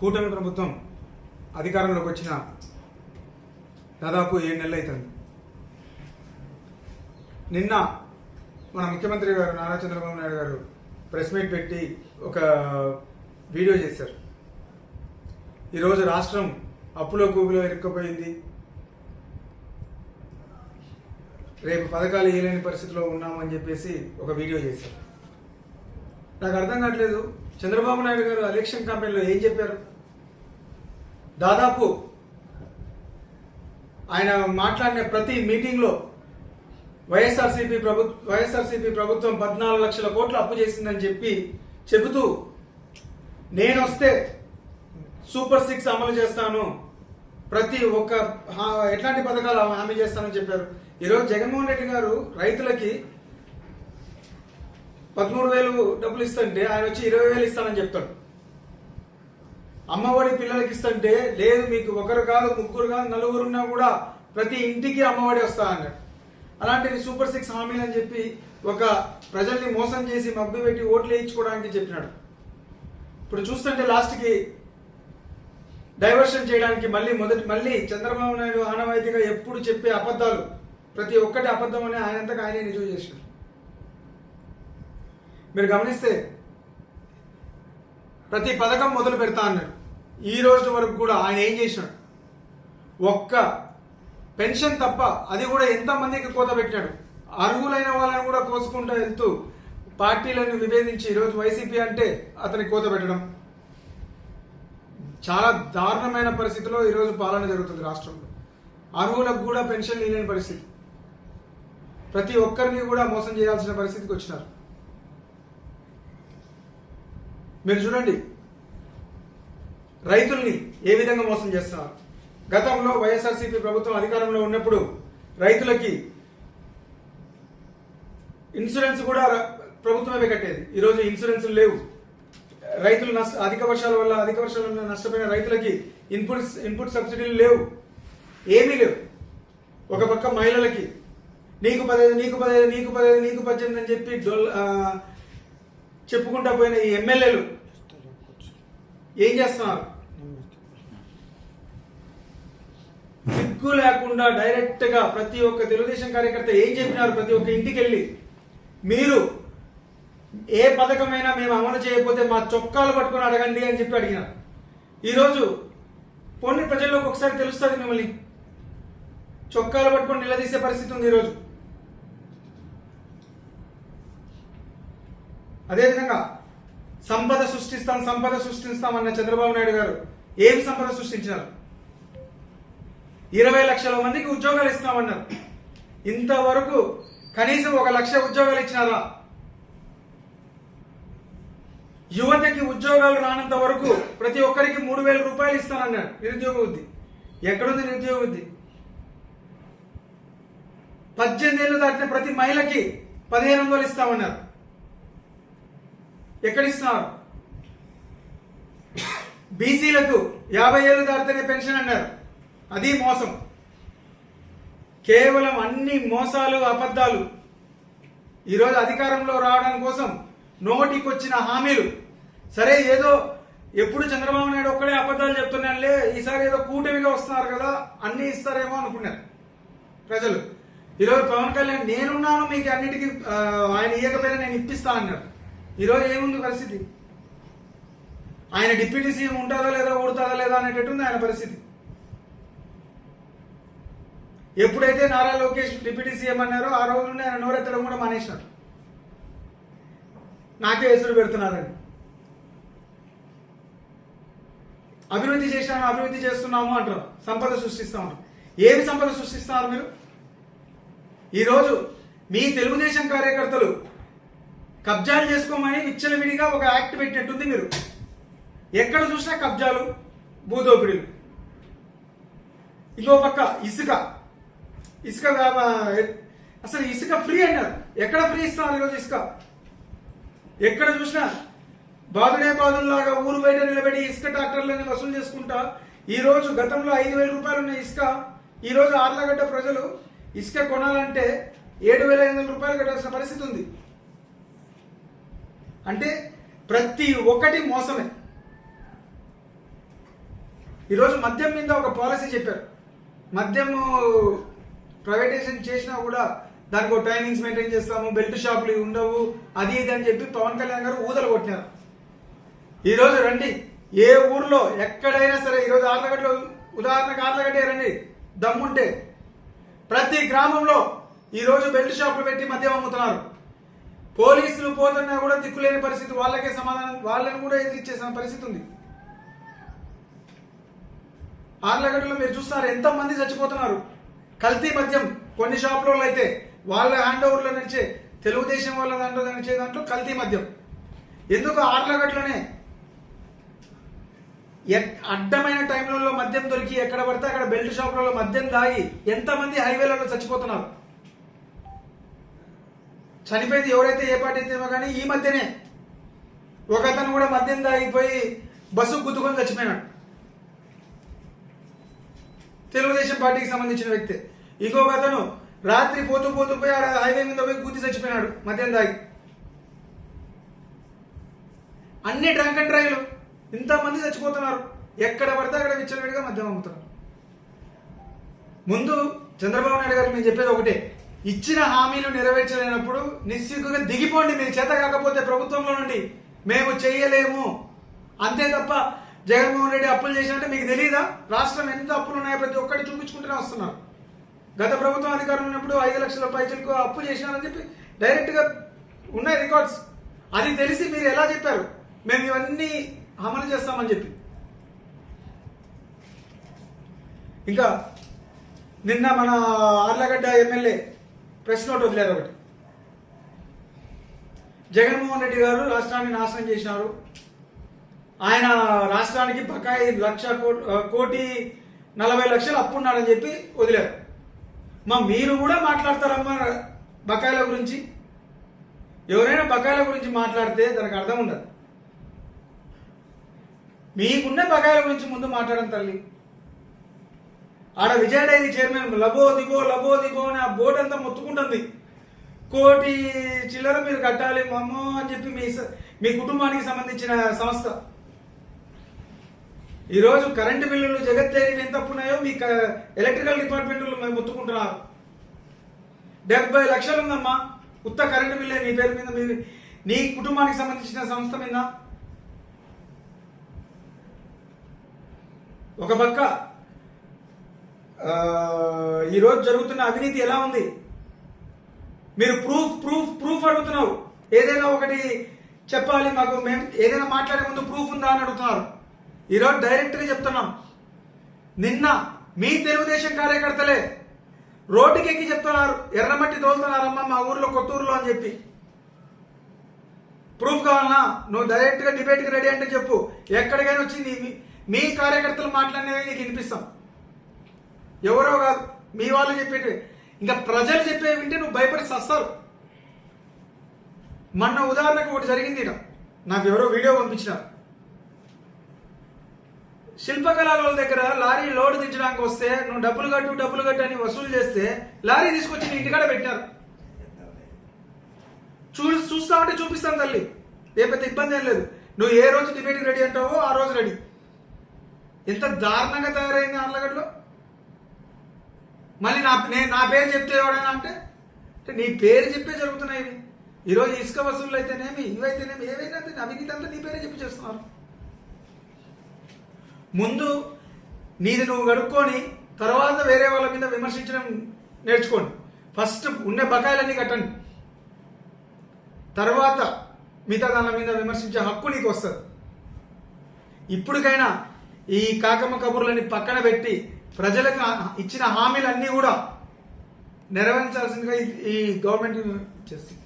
కూటమి ప్రభుత్వం అధికారంలోకి వచ్చిన దాదాపు ఏడు నెలలు అవుతుంది. నిన్న మన ముఖ్యమంత్రి గారు నారా చంద్రబాబు నాయుడు గారు ప్రెస్ మీట్ పెట్టి ఒక వీడియో చేశారు. ఈరోజు రాష్ట్రం అప్పులో కూపులో ఇరుక్కుపోయింది. రేపు పథకాలు ఇవ్వలేని పరిస్థితిలో ఉన్నామని చెప్పేసి ఒక వీడియో చేశారు. నాకు అర్థం కావట్లేదు. చంద్రబాబు నాయుడు గారు ఎలక్షన్ కంపెనీలో ఏం చెప్పారు? దాదాపు ఆయన మాట్లాడిన ప్రతి మీటింగ్లో వైఎస్ఆర్సీపీ ప్రభు వైఎస్ఆర్సీపీ ప్రభుత్వం పద్నాలుగు లక్షల కోట్లు అప్పు చేసిందని చెప్పి చెబుతూ నేను వస్తే సూపర్ సిక్స్ అమలు చేస్తాను. ప్రతి ఒక్క ఎట్లాంటి పథకాలు హామీ చేస్తానని చెప్పారు. ఈరోజు జగన్మోహన్ రెడ్డి గారు రైతులకి పదమూడు వేలు డబ్బులు ఇస్తుంటే ఆయన వచ్చి ఇరవై వేలు ఇస్తానని చెప్తాడు. అమ్మఒడి పిల్లలకి ఇస్తుంటే లేదు మీకు ఒకరు కాదు ముగ్గురు కాదు నలుగురు ఉన్నా కూడా ప్రతి ఇంటికి అమ్మఒడి వస్తా అన్నాడు. అలాంటిది సూపర్ సిక్స్ హామీలు అని చెప్పి ఒక ప్రజల్ని మోసం చేసి మబ్బి పెట్టి ఓట్లు వేయించుకోవడానికి చెప్పినాడు. ఇప్పుడు చూస్తుంటే లాస్ట్కి డైవర్షన్ చేయడానికి మళ్ళీ మొదటి మళ్ళీ చంద్రబాబు నాయుడు ఆనవాయితీగా ఎప్పుడు చెప్పే అబద్ధాలు ప్రతి ఒక్కటి అబద్ధం అని ఆయనంతగా ఆయనే నిజం చేశాడు. మీరు గమనిస్తే ప్రతి పథకం మొదలు పెడతా అన్నాడు. ఈ రోజు వరకు కూడా ఆయన ఏం చేసినాడు ఒక్క పెన్షన్ తప్ప అది కూడా ఎంతమందికి కోత పెట్టాడు? అర్హులైన వాళ్ళని కూడా కోసుకుంటూ వెళ్తూ పార్టీలను విభేదించి ఈరోజు వైసీపీ అంటే అతని కోత పెట్టడం. చాలా దారుణమైన పరిస్థితిలో ఈరోజు పాలన జరుగుతుంది రాష్ట్రంలో. అర్హులకు కూడా పెన్షన్ లేని పరిస్థితి. ప్రతి ఒక్కరిని కూడా మోసం చేయాల్సిన పరిస్థితికి వచ్చినారు. మీరు చూడండి రైతుల్ని ఏ విధంగా మోసం చేస్తున్నారు? గతంలో వైఎస్ఆర్సీపీ ప్రభుత్వం అధికారంలో ఉన్నప్పుడు రైతులకి ఇన్సూరెన్స్ కూడా ర- ప్రభుత్వమే కట్టేది. ఈరోజు ఇన్సూరెన్స్ లేవు. రైతులు నష్ట అధిక వర్షాల వల్ల అధిక వర్షాల వల్ల నష్టపోయిన రైతులకి ఇన్పుట్ ఇన్పుట్ సబ్సిడీలు లేవు. ఏమీ లేవు. ఒక పక్క మహిళలకి నీకు పదహైదు నీకు పదహైదు నీకు పదహైదు నీకు పద్దెనిమిది అని చెప్పి డొల్ చెప్పుకుంటా పోయిన ఈ ఎమ్మెల్యేలు ఏం చేస్తున్నారు? సిగ్గు లేకుండా డైరెక్ట్గా ప్రతి ఒక్క తెలుగుదేశం కార్యకర్త ఏం చెప్పినారు? ప్రతి ఒక్క ఇంటికి వెళ్ళి మీరు ఏ పథకమైనా మేము అమలు చేయకపోతే మా చొక్కాలు పట్టుకొని అడగండి అని చెప్పి అడిగినారు. ఈరోజు పొన్ని ప్రజల్లోకి ఒకసారి తెలుస్తుంది మిమ్మల్ని. చొక్కాలు పట్టుకొని నిలదీసే పరిస్థితి ఉంది ఈరోజు. అదేవిధంగా సంపద సృష్టిస్తాం సంపద సృష్టిస్తాం అన్న చంద్రబాబు నాయుడు గారు ఏం సంపద సృష్టించినారు ఇరవై లక్షల మందికి ఉద్యోగాలు ఇస్తామన్నారు. ఇంతవరకు కనీసం ఒక లక్ష ఉద్యోగాలు ఇచ్చినారా? యువతకి ఉద్యోగాలు రానంత వరకు ప్రతి ఒక్కరికి మూడు వేల రూపాయలు ఇస్తానన్నాడు నిరుద్యోగ వృద్ధి. ఎక్కడుంది నిరుద్యోగ వృద్ధి? పద్దెనిమిది ఏళ్ళు దాటిన ప్రతి మహిళకి పదిహేను వందలు ఇస్తామన్నారు. ఎక్కడిస్తున్నారు? బీసీలకు యాభై ఏళ్ళు దాటితేనే పెన్షన్ అన్నారు. అది మోసం. కేవలం అన్ని మోసాలు అబద్ధాలు ఈరోజు అధికారంలో రావడం కోసం నోటికొచ్చిన హామీలు. సరే ఏదో ఎప్పుడు చంద్రబాబు నాయుడు ఒక్కడే అబద్ధాలు చెప్తున్నానులే ఈసారి ఏదో కూటమిగా వస్తున్నారు కదా అన్నీ ఇస్తారేమో అనుకున్నారు ప్రజలు. ఈరోజు పవన్ కళ్యాణ్ నేనున్నాను మీకు అన్నిటికీ ఆయన ఇయ్యకపోయినా నేను ఇప్పిస్తా అన్నారు. ఈరోజు ఏముంది పరిస్థితి? ఆయన డిప్యూటీ సీఎం ఉంటుందా లేదా ఊడుతుందా లేదా అనేటట్టుంది ఆయన పరిస్థితి. ఎప్పుడైతే నారా లోకేష్ డిప్యూటీ సీఎం అన్నారో ఆ రోజు నుండి ఆయన నోరెత్తడం కూడా మానేసినారు. నాకే ఎసురు పెడుతున్నారని. అభివృద్ధి చేశాను అభివృద్ధి చేస్తున్నాము అంటారు. సంపద సృష్టిస్తా ఏమి సంపద సృష్టిస్తున్నారు మీరు? ఈరోజు మీ తెలుగుదేశం కార్యకర్తలు కబ్జాలు చేసుకోమని విచ్చలవిడిగా ఒక యాక్ట్ పెట్టినట్టుంది మీరు. ఎక్కడ చూసినా కబ్జాలు భూదోపిడీలు. ఇంకో పక్క ఇసుక. ఇసుక అసలు ఇసుక ఫ్రీ అన్నారు. ఎక్కడ ఫ్రీ ఇస్తున్నారు ఈరోజు ఇసుక? ఎక్కడ చూసినా బాదుడే బాదుల్లాగా ఊరు బయట నిలబడి ఇసుక ట్రాక్టర్లని వసూలు చేసుకుంటా. ఈరోజు గతంలో ఐదు వేల రూపాయలు ఉన్న ఇసుక ఈరోజు ఆర్లగడ్డ ప్రజలు ఇసుక కొనాలంటే ఏడు వేల ఐదు వందల రూపాయలు కట్టాల్సిన పరిస్థితి ఉంది. అంటే ప్రతి ఒక్కటి మోసమే. ఈరోజు మద్యం మీద ఒక పాలసీ చెప్పారు. మద్యము ప్రైవేటైజేషన్ చేసినా కూడా దానికి ఒక టైమింగ్స్ మెయింటైన్ చేస్తాము బెల్ట్ షాపులు ఉండవు అది ఇది అని చెప్పి పవన్ కళ్యాణ్ గారు ఊదలు కొట్టినారు. ఈరోజు రండి ఏ ఊర్లో ఎక్కడైనా సరే ఈరోజు ఆర్లగడ్డలో ఉదాహరణకు ఆర్లగడ్డే రండి దమ్ముంటే ప్రతి గ్రామంలో ఈరోజు బెల్ట్ షాపులు పెట్టి మద్యం అమ్ముతున్నారు. పోలీసులు పోతున్నా కూడా దిక్కులేని పరిస్థితి. వాళ్ళకే సమాధానం వాళ్ళని కూడా ఎదిరిచ్చేసిన పరిస్థితి ఉంది. ఆర్లగడ్డలో మీరు చూస్తున్నారు ఎంతమంది చచ్చిపోతున్నారు. కల్తీ మద్యం కొన్ని షాపులలో అయితే వాళ్ళ హ్యాండ్ ఓవర్లో నడిచే తెలుగుదేశం వాళ్ళ దాంట్లో నడిచే దాంట్లో కల్తీ మద్యం. ఎందుకు ఆర్లగడ్డలోనే? అడ్డమైన టైంలలో మద్యం దొరికి ఎక్కడ పడితే అక్కడ బెల్ట్ షాపులలో మద్యం దాగి ఎంతమంది హైవేలలో చచ్చిపోతున్నారు. చనిపోయింది ఎవరైతే ఏ పార్టీ అయితేమో కానీ ఈ మధ్యనే ఒక అతను కూడా మద్యం తాగిపోయి బస్సు గుద్దుకొని చచ్చిపోయినాడు. తెలుగుదేశం పార్టీకి సంబంధించిన వ్యక్తి. ఇంకొక అతను రాత్రి పోతూ పోతూ పోయి ఆడ హైవే మీద పోయి గుద్ది చచ్చిపోయినాడు మద్యం తాగి. అన్ని డ్రంక్ అండ్ డ్రైవ్లు. ఇంతమంది చచ్చిపోతున్నారు. ఎక్కడ పడితే అక్కడ విచ్చలవిడిగా మద్యం అమ్ముతున్నారు. ముందు చంద్రబాబు నాయుడు గారు మేము చెప్పేది ఒకటే. ఇచ్చిన హామీలు నెరవేర్చలేనప్పుడు నిస్సిగ్గుగా దిగిపోండి మీ చేత కాకపోతే ప్రభుత్వంలో నుండి. మేము చేయలేము అంతే తప్ప జగన్మోహన్ రెడ్డి అప్పులు చేసినట్టే మీకు తెలియదా రాష్ట్రం ఎంత అప్పులు ఉన్నాయో ప్రతి ఒక్కటి చూపించుకుంటూనే వస్తున్నారు. గత ప్రభుత్వం అధికారం ఉన్నప్పుడు ఐదు లక్షల పైసలకు అప్పు చేసినారని చెప్పి డైరెక్ట్గా ఉన్నాయి రికార్డ్స్. అది తెలిసి మీరు ఎలా చెప్పారు? మేము ఇవన్నీ అమలు చేస్తామని చెప్పి. ఇంకా నిన్న మన ఆర్లగడ్డ ఎమ్మెల్యే ప్రెస్ నోట్ వదిలేరు ఒకటి. జగన్మోహన్ రెడ్డి గారు రాష్ట్రాన్ని నాశనం చేసినారు. ఆయన రాష్ట్రానికి బకాయి లక్ష కో- కోటి నలభై లక్షలు అప్పున్నాడని చెప్పి వదిలేరు. మా మీరు కూడా మాట్లాడతారమ్మా బకాయిల గురించి. ఎవరైనా బకాయిల గురించి మాట్లాడితే దానికి అర్థం ఉండదు. మీకున్న బకాయిల గురించి ముందు మాట్లాడడం తల్లి. ఆడ విజయ డైరీ చైర్మన్ లబో దిగో లబో దిగో అని ఆ బోర్డు అంతా మొత్తుకుంటుంది. కోటి చిల్లర మీరు కట్టాలి మమ్మో అని చెప్పి మీ స- మీ కుటుంబానికి సంబంధించిన సంస్థ. ఈరోజు కరెంటు బిల్లులు జగత్ డైరీలు ఎంత ఉన్నాయో మీ ఎలక్ట్రికల్ డిపార్ట్మెంట్లు మేము మొత్తుకుంటున్నారు. డెబ్బై లక్షలు ఉందమ్మా. ఉత్త కరెంటు బిల్లే మీ పేరు మీద మీ నీ కుటుంబానికి సంబంధించిన సంస్థ మీద. ఒక పక్క ఈరోజు జరుగుతున్న అవినీతి ఎలా ఉంది? మీరు ప్రూఫ్ ప్రూఫ్ ప్రూఫ్ అడుగుతున్నావు ఏదైనా ఒకటి చెప్పాలి మాకు మేము ఏదైనా మాట్లాడే ముందు ప్రూఫ్ ఉందా అని అడుగుతున్నారు. ఈరోజు డైరెక్ట్గా చెప్తున్నాం. నిన్న మీ తెలుగుదేశం కార్యకర్తలే రోడ్డుకి ఎక్కి చెప్తున్నారు ఎర్రమట్టి తోలుతున్నారమ్మా మా ఊర్లో కొత్తూరులో అని చెప్పి. ప్రూఫ్ కావాలన్నా నువ్వు డైరెక్ట్గా డిబేట్కి రెడీ అంటే చెప్పు. ఎక్కడికైనా వచ్చింది మీ- మీ కార్యకర్తలు మాట్లాడినవి నీకు వినిపిస్తాం. ఎవరో కాదు. మీ వాళ్ళు చెప్పేటి ఇంకా ప్రజలు చెప్పే వింటే నువ్వు భయపడి సస్తారు మొన్న ఉదాహరణకు ఒకటి జరిగింది ఇక్కడ నాకు ఎవరో వీడియో పంపించినారు. శిల్పకళల వాళ్ళ దగ్గర లారీ లోడ్ దించడానికి వస్తే నువ్వు డబ్బులు కట్టు డబ్బులు కట్టు అని వసూలు చేస్తే లారీ తీసుకొచ్చి నీ ఇంటికాడ పెట్టారు చూ చూస్తా ఉంటే చూపిస్తాను తల్లి. ఏ పెద్ద ఇబ్బంది ఏం లేదు. నువ్వు ఏ రోజు డిబేట్కి రెడీ అంటావో ఆ రోజు రెడీ ఎంత దారుణంగా తయారైంది ఆర్లగడ్డలో మళ్ళీ నా నేను నా పేరు చెప్తే ఎవడైనా అంటే అంటే నీ పేరు చెప్పే జరుగుతున్నాయి ఇవి. ఈరోజు ఇసుక వసూళ్ళు అయితేనేమి ఇవైతేనేమి ఏవైనా అంతే, అవినీతి అంతా నీ పేరే చెప్పి చేస్తున్నారు. ముందు నీది నువ్వు గడుక్కొని తర్వాత వేరే వాళ్ళ మీద విమర్శించడం నేర్చుకోండి. ఫస్ట్ ఉన్న బకాయిలన్నీ కట్టండి. తర్వాత మిగతా దాని మీద విమర్శించే హక్కు నీకు వస్తుంది. ఇప్పటికైనా ఈ కాకమ్మ కబుర్లని పక్కన పెట్టి ప్రజలకు ఇచ్చిన హామీలన్నీ కూడా నెరవేర్చాల్సిందిగా ఈ- ఈ గవర్నమెంట్ చేస్తుంది.